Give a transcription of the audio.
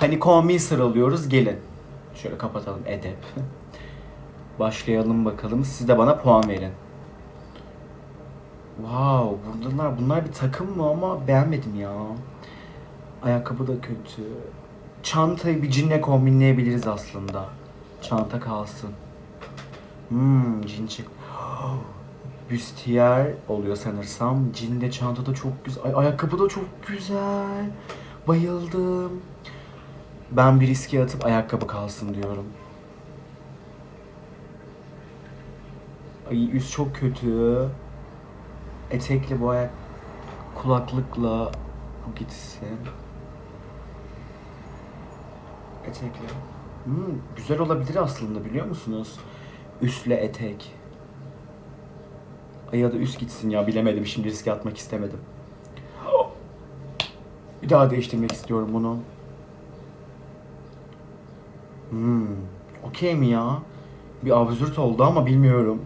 Hani kombin sıralıyoruz gelin. Şöyle kapatalım edep. Başlayalım bakalım. Siz de bana puan verin. Wow, bunlar bunlar bir takım mı ama beğenmedim ya. Ayakkabı da kötü. Çantayı bir cinle kombinleyebiliriz aslında. Çanta kalsın. Hmm, cin çık. Büstiyer oluyor sanırsam. Cin de çanta da çok güzel. Ay, ayakkabı da çok güzel. Bayıldım. Ben bir riske atıp ayakkabı kalsın diyorum. Ay üst çok kötü. Etekli bu ayak kulaklıkla bu gitsin. Etekli. Hmm, güzel olabilir aslında biliyor musunuz? Üstle etek. Ay ya da üst gitsin ya bilemedim şimdi riske atmak istemedim. Bir daha değiştirmek istiyorum bunu. Hmm, okey mi ya? Bir absürt oldu ama bilmiyorum.